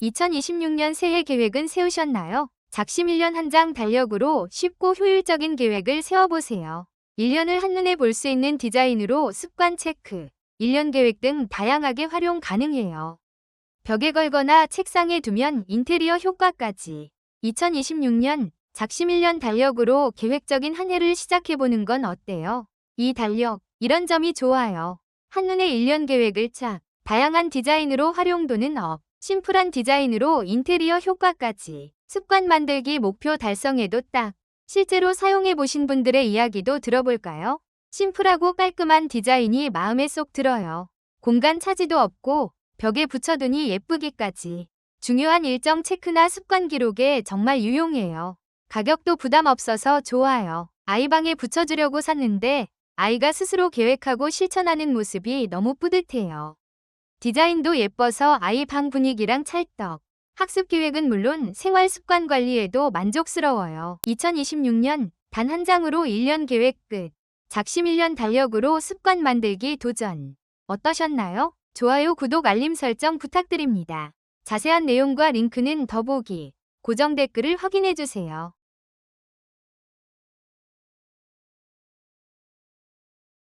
2026년 새해 계획은 세우셨나요? 작심 1년 한 장 달력으로 쉽고 효율적인 계획을 세워보세요. 1년을 한눈에 볼 수 있는 디자인으로 습관 체크, 1년 계획 등 다양하게 활용 가능해요. 벽에 걸거나 책상에 두면 인테리어 효과까지. 2026년 작심 1년 달력으로 계획적인 한 해를 시작해보는 건 어때요? 이 달력, 이런 점이 좋아요. 한눈에 1년 계획을 착, 다양한 디자인으로 활용도는 업, 심플한 디자인으로 인테리어 효과까지. 습관 만들기 목표 달성에도 딱. 실제로 사용해 보신 분들의 이야기도 들어볼까요? 심플하고 깔끔한 디자인이 마음에 쏙 들어요. 공간 차지도 없고 벽에 붙여두니 예쁘기까지. 중요한 일정 체크나 습관 기록에 정말 유용해요. 가격도 부담 없어서 좋아요. 아이 방에 붙여주려고 샀는데 아이가 스스로 계획하고 실천하는 모습이 너무 뿌듯해요. 디자인도 예뻐서 아이 방 분위기랑 찰떡. 학습 계획은 물론 생활 습관 관리에도 만족스러워요. 2026년 단 한 장으로 1년 계획 끝. 작심 1년 달력으로 습관 만들기 도전. 어떠셨나요? 좋아요, 구독, 알림 설정 부탁드립니다. 자세한 내용과 링크는 더보기, 고정 댓글을 확인해주세요.